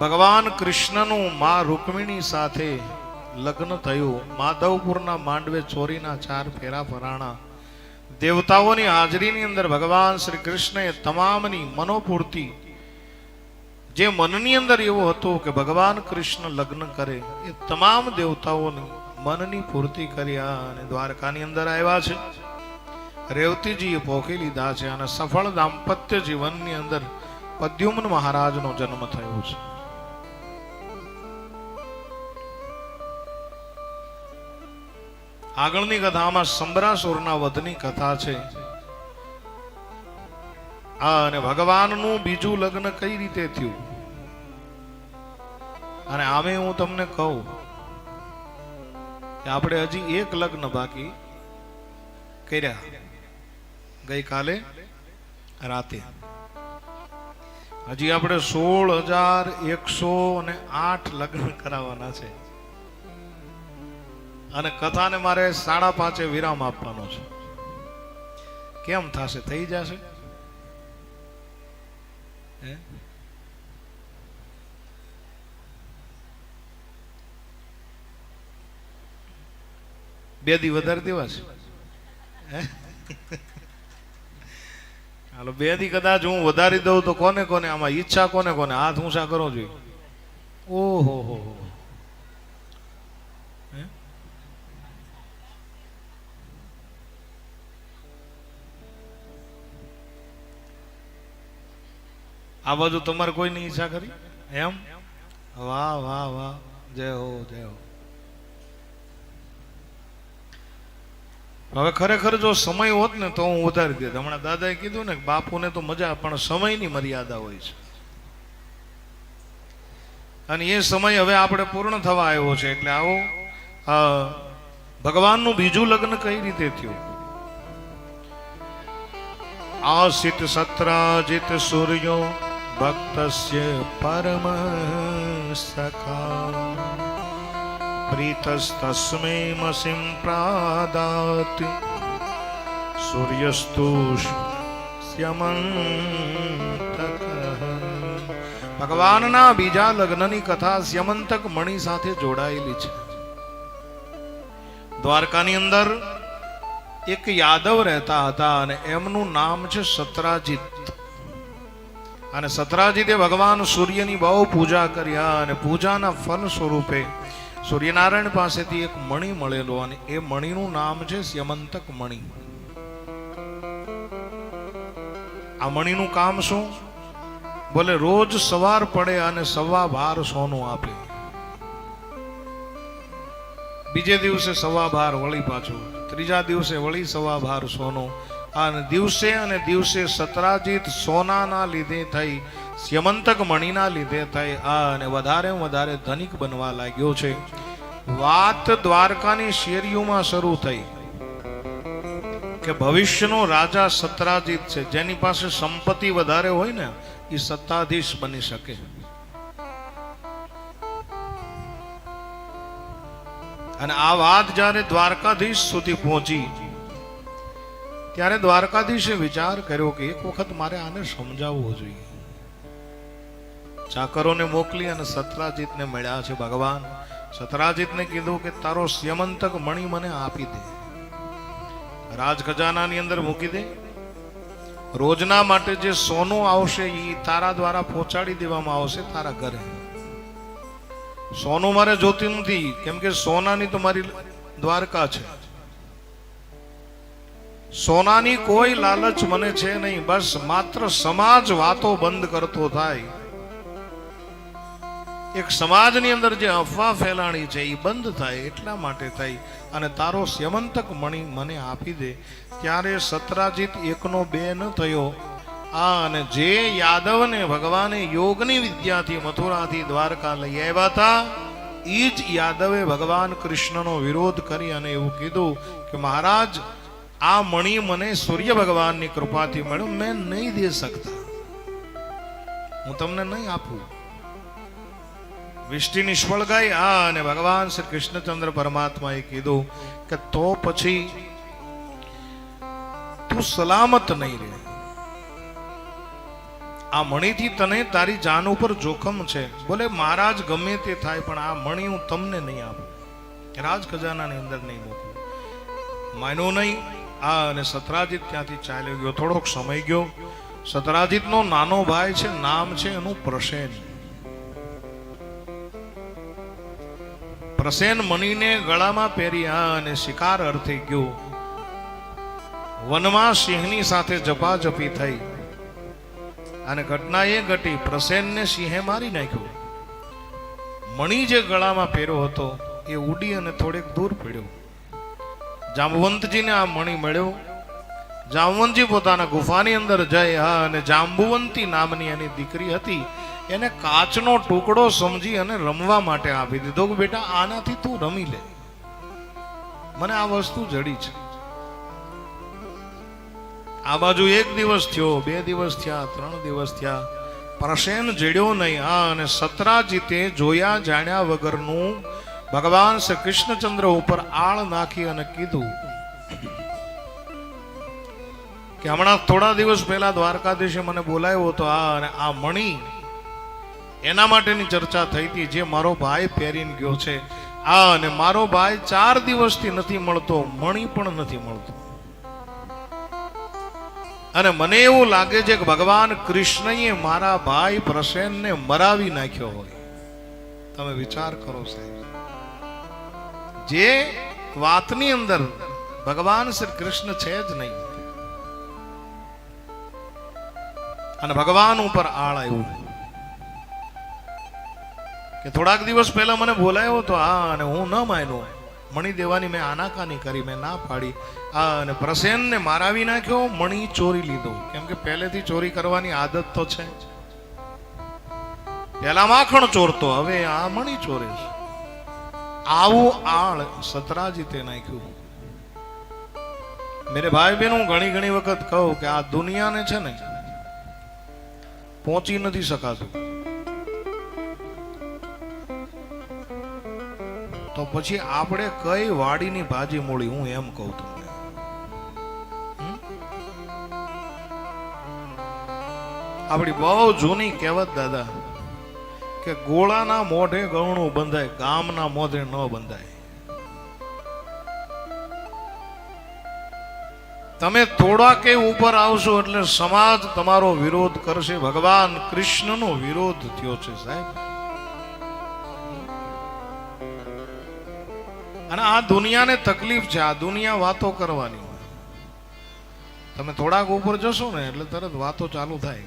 ભગવાન કૃષ્ણનું મા રૂકમિણી સાથે લગ્ન થયું. માધવપુરના માંડવે ચોરીના ચાર ફેરા ફરાણા દેવતાઓની હાજરીની અંદર ભગવાન શ્રી કૃષ્ણએ તમામની મનોપૂર્તિ, જે મનની અંદર એવું હતું કે ભગવાન કૃષ્ણ લગ્ન કરે, એ તમામ દેવતાઓની મનની પૂર્તિ કર્યા અને દ્વારકાની અંદર આવ્યા છે. રેવતીજીએ પોકી લીધા છે અને સફળ દાંપત્ય જીવનની અંદર પદ્યુમ્ન મહારાજનો જન્મ થયો છે. આગળની કથામાં સંબરાસુરના વધની કથા છે. આ અને ભગવાનનું બીજું લગ્ન કઈ રીતે થયું? અને આમે હું તમને કહું કે આપણે હજી એક લગ્ન બાકી કર્યા ગઈકાલે રાતે. હજી આપણે સોળ હજાર એકસો અને આઠ લગ્ન કરાવવાના છે. અને કથાને મારે સાડા પાંચે વિરામ આપવાનો છે. કેમ થશે? થઈ જશે? બે દી વધારે દેવા છે હે? હાલો, બે દી કદાચ હું વધારી દઉં તો કોને કોને? આમાં ઈચ્છા કોને કોને? હાથ ઊંચા કરો જોઈએ ઓહો હો, હે? આ બાજુ તમારે કોઈની ઈચ્છા કરી એમ? વાહ વાહ વાહ. જય હો જય હો. હવે ખરેખર જો સમય હોત ને તો હું વધારી દેત. હમણાં દાદાએ કીધું ને બાપુને તો મજા પણ સમયની મર્યાદા હોય છે. અને એ સમય હવે આપણે પૂર્ણ થવા આવ્યો છે. એટલે આવો ભગવાનનું બીજું લગ્ન કઈ રીતે થયું? આસિત સત્રાજિત સૂર્યો ભક્તસ્ય પરમ સખા પ્રીતસ્તસ્મે મસિં પ્રાદાત સૂર્યસ્તુષ્યમંતક ભગવાનના બીજા લગ્નની કથા સ્યમંતક મણિ સાથે જોડાયેલી છે દ્વારકાની અંદર એક યાદવ રહેતા હતા અને એમનું નામ છે સતરાજીત. અને સતરાજીતે ભગવાન સૂર્યની બહુ પૂજા કર્યા અને પૂજાના ફલ સ્વરૂપે સૂર્યનારાયણ પાસેથી એક મણિ મળેલો અને એ મણિનું નામ છે સ્યમંતક મણિ. આ મણિનું કામ શું? બોલે રોજ સવાર પડે અને સવા બાર સોનું આપે. બીજે દિવસે સવા બાર વળી પાછું, ત્રીજા દિવસે વળી સવા બાર સોનું અને દિવસે અને દિવસે સતરાજીત સોનાના લીધે થઈ, સ્યમંતક મણીના લીધે થઈ આ અને વધારે વધારે ધનિક બનવા લાગ્યો છે. વાત દ્વારકાની શેરીઓમાં શરૂ થઈ કે ભવિષ્યનો રાજા સતરાજીત છે, જેની પાસે સંપત્તિ વધારે હોય ને, એ સત્તાધીશ બની શકે. અને આ વાત જ્યારે દ્વારકાધીશ સુધી પહોંચી ત્યારે દ્વારકાધીશે વિચાર કર્યો કે એક વખત મારે આને સમજાવવું જોઈએ. ચાકરોને મોકલી અને સતરાજીતને મળ્યા છે, ભગવાન, સતરાજીતને કીધું કે તારો સ્યમંતક મણી મને આપી દે. રાજ ખજાનાની અંદર મૂકી દે. રોજના માટે જે સોનું આવશે એ તારા દ્વારા પહોંચાડી દેવામાં આવશે તારા ઘરે. સોનું મારે જોતી નથી કેમ કે સોનાની તો મારી દ્વારકા છે. સોનાની કોઈ લાલચ મને છે નહીં, બસ માત્ર સમાજ વાતો બંધ કરતો થાય. એક સમાજની અંદર જે અફવા ફેલાણી છે એ બંધ થાય એટલા માટે થાય અને તારો સ્યમંતક મણી મને આપી દે. ત્યારે સતરાજીત એકનો બે ન થયો. આ અને જે યાદવને ભગવાને યોગની વિદ્યાથી મથુરાથી દ્વારકા લઈ આવ્યા હતા એ જ યાદવે ભગવાન કૃષ્ણનો વિરોધ કરી અને એવું કીધું કે, મહારાજ આ મણિ મને સૂર્ય ભગવાનની કૃપાથી મળ્યું. મેં નહીં દે શકતા. હું તમને નહીં આપું. વિષ્ટિ નિષ્ફળ ગઈ આ અને ભગવાન શ્રી કૃષ્ણચંદ્ર પરમાત્માએ કીધું કે તો પછી તું સલામત નહીં રહે. આ મણીથી તને તારી જાન ઉપર જોખમ છે. બોલે, મહારાજ, ગમે તે થાય, પણ આ મણી હું તમને નહીં આપું. રાજ ખજાનાની અંદર નહીં મૂકું. માન્યો નહીં. આ અને સતરાજીત ત્યાંથી ચાલ્યો ગયો. થોડોક સમય ગયો. સતરાજીતનો નાનો ભાઈ છે, નામ છે એનું પ્રસેન. પ્રસેન મણીને ગળામાં પહેરી આ અને શિકાર અર્થે ગયો. વનમાં સિંહની સાથે જપાજપી થઈ. અને ઘટના એ ઘટી. પ્રસેનને સિંહે મારી નાખ્યો. મણી જે ગળામાં પહેર્યો હતો, એ ઉડી અને થોડેક દૂર પડ્યો. જાંબવંતજીને આ મણી મળ્યો. જાંબુવંતજી પોતાના ગુફાની અંદર જઈ હા અને જાંબુવંતી નામની એની દીકરી હતી. એને કાચનો ટુકડો સમજી અને રમવા માટે આપી દીધો કે બેટા, આનાથી તું રમી લે. મને આ વસ્તુ જડી છે. આ બાજુ એક દિવસ થયો, બે દિવસ થયા, ત્રણ દિવસ થયા. પ્રસેન જડ્યો નહીં, હા, અને સતરાજીતે જોયા જાણ્યા વગરનું ભગવાન શ્રી કૃષ્ણચંદ્ર ઉપર આળ નાખી અને કીધું કે હમણાં થોડા દિવસ પહેલા દ્વારકાધીશે મને બોલાવ્યો હતો આ અને આ મણી એના માટેની ચર્ચા થઈ હતી જે મારો ભાઈ પહેરીને ગયો છે. આ અને મારો ભાઈ ચાર દિવસથી નથી મળતો, મણી પણ નથી મળતો. અને મને એવું લાગે છે કે ભગવાન કૃષ્ણએ મારા ભાઈ પ્રસેનને મરાવી નાખ્યો હોય. તમે વિચાર કરો સાહેબ. જે વાતની અંદર ભગવાન શ્રી કૃષ્ણ છે જ નહીં. અને ભગવાન ઉપર આળ આવ્યું. કે થોડાક દિવસ પહેલા મને બોલાયો તો આ અને હું ન માન્યો. મણી દેવાની મેં આનાકાની કરી, મેં ના પાડી. આ અને પ્રસેનને મારાવી નાખ્યો, મણી ચોરી લીધો. કેમ કે પહેલેથી ચોરી કરવાની આદત તો છે પહેલા માખણ ચોરતો, હવે આ મણી ચોરે છે. આવું આળ સતરાજીતે નાખ્યું. મેરે ભાઈ બહેન, હું ઘણી ઘણી વખત કહું કે આ દુનિયાને છે ને, પહોંચી નથી શકાતું. તો પછી આપણે કઈ વાડીની ભાજી મૂળી? હું એમ કહું તમને. આપણી બહુ જૂની કહેવત, દાદા કે ગોળાના મોઢે ગૌણું બંધાય, ગામના મોઢે ન બંધાય. તમે થોડા કે ઉપર આવશો એટલે સમાજ તમારો વિરોધ કરશે. ભગવાન કૃષ્ણનો વિરોધ થયો છે, સાહેબ. અને આ દુનિયાને તકલીફ છે, આ દુનિયા વાતો કરવાની હોય. તમે થોડાક ઉપર જશો ને એટલે તરત વાતો ચાલુ થાય.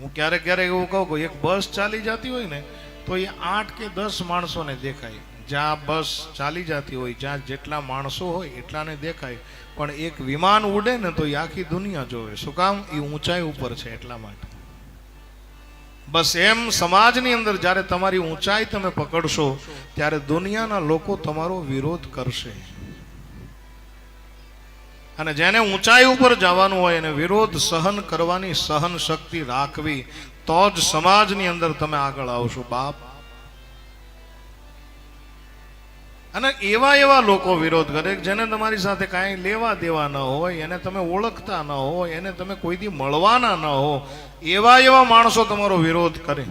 હું ક્યારેક ક્યારેક એવું કહું કે એક બસ ચાલી જતી હોય ને, તો એ આઠ કે દસ માણસોને દેખાય. જ્યાં બસ ચાલી જતી હોય, જ્યાં જેટલા માણસો હોય એટલાને દેખાય. પણ એક વિમાન ઉડે ને તો એ આખી દુનિયા જોવે. શું કામ? એ ઊંચાઈ ઉપર છે એટલા માટે. બસ એમ સમાજની અંદર જ્યારે તમારી ઊંચાઈ તમે પકડશો, ત્યારે દુનિયાના લોકો તમારો વિરોધ કરશે. અને જેને ઊંચાઈ ઉપર જવાનું હોય એને વિરોધ સહન કરવાની સહન શક્તિ રાખવી, તો જ સમાજની અંદર તમે આગળ આવશો, બાપ. અને એવા એવા લોકો વિરોધ કરે જેને તમારી સાથે કાંઈ લેવા દેવા ન હોય, એને તમે ઓળખતા ન હોય, એને તમે કોઈથી મળવાના ન હો, એવા એવા માણસો તમારો વિરોધ કરે.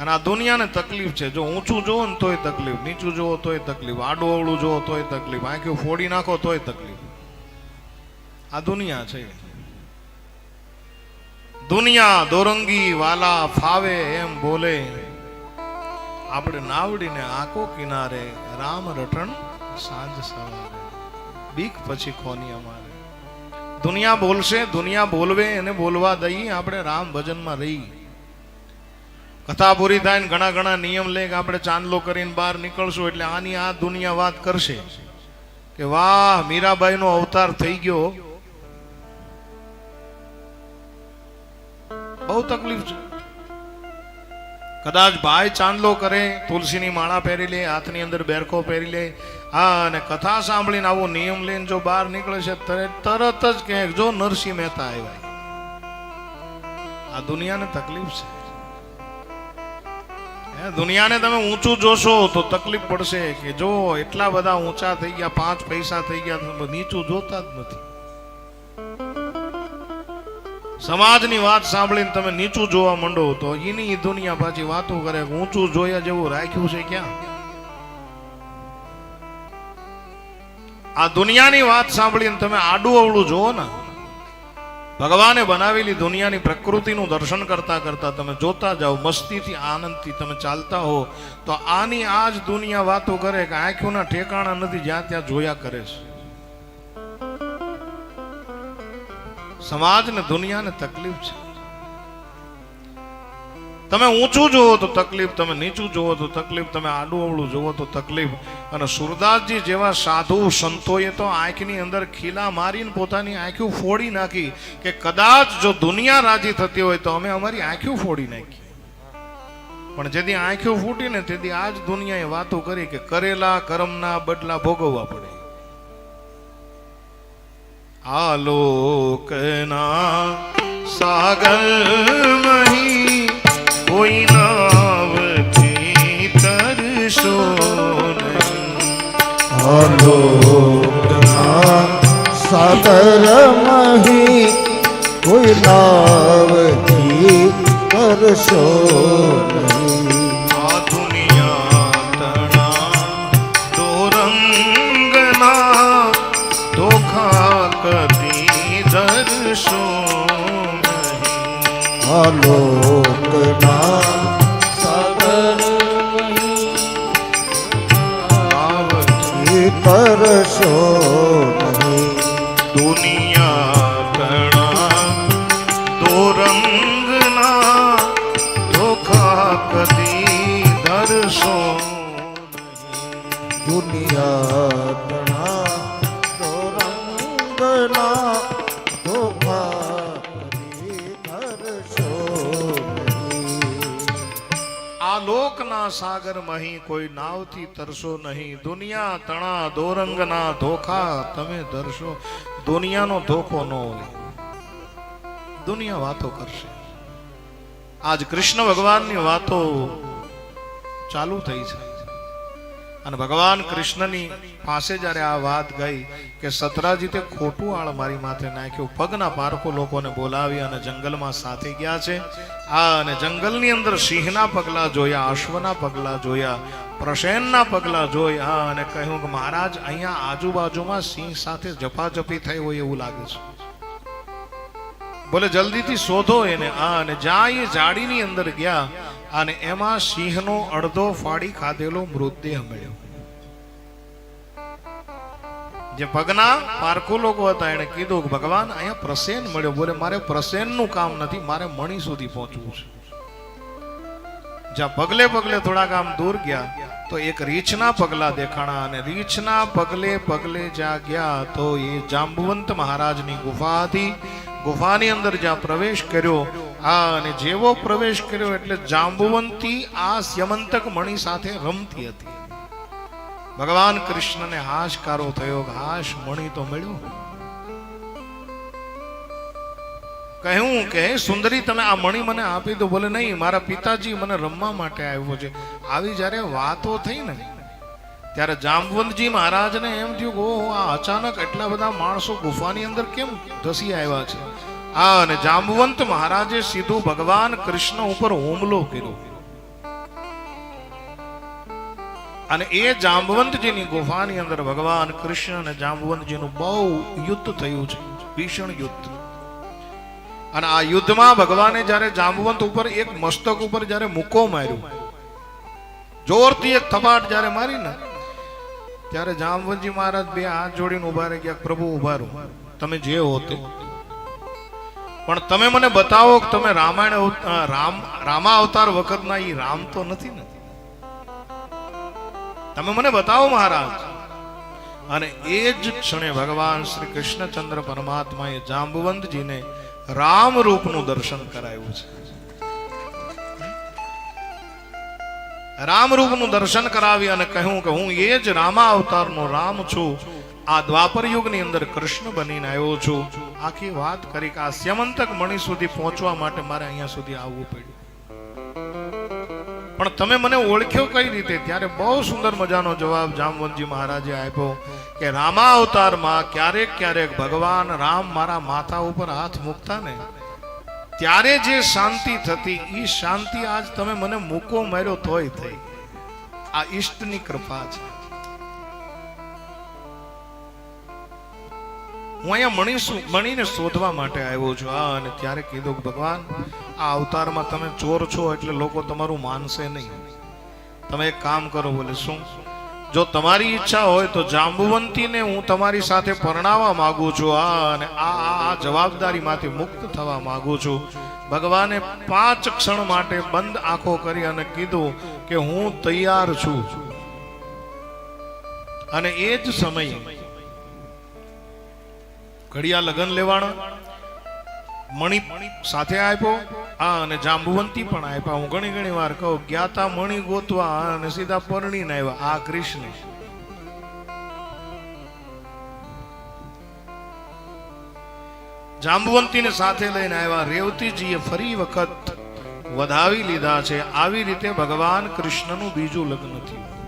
અને આ દુનિયાને તકલીફ છે. જો ઊંચું જોવો ને તોય તકલીફ, નીચું જોવો તોય તકલીફ આડું અવળું જોવો તોય તકલીફ આંખ્યું ફોડી નાખો તોય તકલીફ. આ દુનિયા છે. દુનિયા દોરંગી વાલા ફાવે એમ બોલે. આપણે નાવડીને આંકો કિનારે રામ રટણ સાંજ સવારે. બીક પછી ખોની અમારે. દુનિયા બોલશે, દુનિયા બોલવે, એને બોલવા દઈ આપણે રામ ભજનમાં રહી. કથા પૂરી થાય ઘણા ઘણા નિયમ લે કે આપણે ચાંદલો કરીને બહાર નીકળશું એટલે આની આ દુનિયા વાત કરશે કે વાહ મીરાબાઈ નો અવતાર થઈ ગયો. બહુ તકલીફ છે. કદાચ ભાઈ ચાંદલો કરે, તુલસીની માળા પહેરી લે, હાથની અંદર બેરખો પહેરી લે. હા, અને કથા સાંભળીને આવો નિયમ લઈને જો બહાર નીકળે છે તરત જ કે જો નરસિંહ મહેતા આવ્યા. આ દુનિયાને તકલીફ છે. દુનિયાને તમે ઊંચું જોશો તો તકલીફ પડશે કે જો એટલા બધા ઊંચા થઈ ગયા, પાંચ પૈસા થઈ ગયા નીચું જોતા જ નથી. સમાજની વાત સાંભળીને તમે નીચું જોવા માંડો તો એની દુનિયા પાછી વાતો કરે ઊંચું જોયા જેવું રાખ્યું છે ક્યાં? આ દુનિયાની વાત સાંભળીને તમે આડું અવળું જુઓ ને. ભગવાને બનાવેલી દુનિયાની પ્રકૃતિનું દર્શન કરતા કરતા તમે જોતા જાઓ, મસ્તીથી, આનંદથી તમે ચાલતા હો, તો આની આ જ દુનિયા વાતો કરે કે આંખોના ઠેકાણા નથી, જ્યાં ત્યાં જોયા કરે છે. સમાજને દુનિયાને તકલીફ છે. તમે ઊંચું જુઓ તો તકલીફ, તમે નીચું જુઓ તો તકલીફ, તમે આડું અવળું જુઓ તો તકલીફ. અને સુરદાસજી જેવા સાધુ સંતોએ તો આંખની અંદર ખીલા મારીને પોતાની આંખી ફોડી નાખી કે કદાચ જો દુનિયા રાજી થતી હોય તો અમે અમારી આંખો ફોડી નાખી. પણ જેથી આંખો ફૂટી ને તેથી આજ દુનિયાએ વાતો કરી કે કરેલા કર્મના બદલા ભોગવવા પડે. આલોકના સાગર મહી કોઈ નાવથી તરશો નહીં આલોકના સાગર મહી કોઈ નાવથી કરશો નહીં. આ કરશો લોકના સાગર મહી કોઈ નાવથી તરશો નહીં. દુનિયા તણા દોરંગના ધોખા તમે ધરશો. દુનિયાનો ધોખો ન હોય. દુનિયા વાતો કરશે. આજ કૃષ્ણ ભગવાનની વાતો ચાલુ થઈ છે. અને ભગવાન કૃષ્ણની પાસે જ્યારે આ વાત ગઈ કે સતરાજીતે ખોટું આળ મારી માથે નાખ્યું, પગના પારખો લોકોને બોલાવી અને જંગલમાં સાથે ગયા છે. આ અને જંગલની અંદર સિંહના પગલા જોયા, અશ્વના પગલા જોયા, પ્રસેનના પગલા જોઈ આ અને કહ્યું કે મહારાજ, અહીંયા આજુબાજુમાં સિંહ સાથે જપાજપી થઈ હોય એવું લાગે છે. બોલે, જલ્દીથી શોધો એને. આ અને જ્યાં એ જાડીની અંદર ગયા અને એમાં સિંહનો અડધો ફાડી ખાધેલો મૃતદેહ મળ્યો. જે પગના પારખો લોકો હતા એને કીધું કે ભગવાન, અહીંયા પ્રસેન મળ્યો. બોલે, મારે પ્રસેનનું કામ નથી, મારે મણી સુધી પહોંચવું છે. જ્યાં પગલે પગલે થોડાક આમ દૂર ગયા, તો એક રીછના પગલા દેખાણા અને રીછના પગલે પગલે જ્યાં ગયા તો એ જાંબુવંત મહારાજની ગુફા હતી ગુફાની અંદર જ્યાં પ્રવેશ કર્યો આ અને જેવો પ્રવેશ કર્યો એટલે જાંબુવંતી આ સ્યમંતક મણી સાથે રમતી હતી. ભગવાન કૃષ્ણને હાશકારો થયો હાશ, મણી તો મળ્યો. કહ્યું કે સુંદરી, તમે આ મણી મને આપી દો બોલે નહીં, મારા પિતાજી મને રમવા માટે આવ્યો છે. આવી જ્યારે વાતો થઈ ને, ત્યારે જામવંતજી મહારાજને એમ થયું ઓહો, આ અચાનક એટલા બધા માણસો ગુફાની અંદર કેમ ધસી આવ્યા છે? અને જાંબુવંત મહારાજે સીધું ભગવાન કૃષ્ણ ઉપર હુમલો કર્યો. અને એ જાંબવંતજીની ગુફાની અંદર ભગવાન કૃષ્ણ અને જાંબવંતજીનું બહુ યુદ્ધ થયું છે, ભીષણ યુદ્ધ. અને આ યુદ્ધમાં ભગવાને જ્યારે જાંબવંત ઉપર એક મસ્તક ઉપર જ્યારે મુક્કો માર્યો, જોરથી એક થપાટ જ્યારે મારી ને ત્યારે જામવંતજી મહારાજ બે હાથ જોડીને ઊભા રહી ગયા, પ્રભુ ઊભા રહો. તમે જે હો તે પણ તમે મને બતાવો કે તમે રામાયણ રામ, રામા અવતાર વખતના એ રામ તો નથી ને? તમે મને બતાવો મહારાજ. અને એ જ ક્ષણે ભગવાન શ્રી કૃષ્ણચંદ્ર પરમાત્માએ જાંબુવંતજીને રામ રૂપનું દર્શન કરાયું છે. રામ રૂપનું દર્શન કરાવી અને કહ્યું કે હું એ જ રામા અવતારનો રામ છું. આ દ્વાપર યુગની અંદર કૃષ્ણ બનીને આવ્યો છું. આખી વાત કરી કે આ સ્યમંતક મણી સુધી પહોંચવા માટે મારે અહીંયા સુધી આવવું પડ્યું. પણ તમે મને ઓળખ્યો કઈ રીતે? ત્યારે બહુ સુંદર મજાનો જવાબ જામવંતજી મહારાજે આપ્યો કે રામા અવતારમાં ક્યારેક ક્યારેક ભગવાન રામ મારા માથા ઉપર હાથ મૂકતા ને, ત્યારે જે શાંતિ થતી એ શાંતિ આજ તમે મને મૂકો માર્યો તોય થઈ. આ ઈષ્ટની કૃપા છે. હું અહીંયા મણી મણીને શોધવા માટે આવ્યો છું. હા, અને ત્યારે કીધું કે ભગવાન, આ અવતારમાં તમે ચોર છો એટલે લોકો તમારું માનશે નહીં. તમે એક કામ કરો, બોલે, શું? જો તમારી ઈચ્છા હોય તો જાંબુવંતીને હું તમારી સાથે પરણાવવા માંગુ છું. આ અને આ આ આ જવાબદારીમાંથી મુક્ત થવા માંગુ છું. ભગવાને પાંચ ક્ષણ માટે બંધ આંખો કરી અને કીધું કે હું તૈયાર છું. અને એ જ સમયે ઘડિયા લગન લેવાના મણી સાથે આપ્યો, આ અને જાંબુવંતી પણ આપ્યા. હું ઘણી ઘણી વાર કહું ગયા તા મણી ગોતવા અને સીધા પરણીને આવ્યા. આ કૃષ્ણ. જાંબુવંતીને સાથે લઈને આવ્યા. રેવતીજીએ ફરી વખત વધાવી લીધા છે. આવી રીતે ભગવાન કૃષ્ણનું બીજું લગ્ન થયું.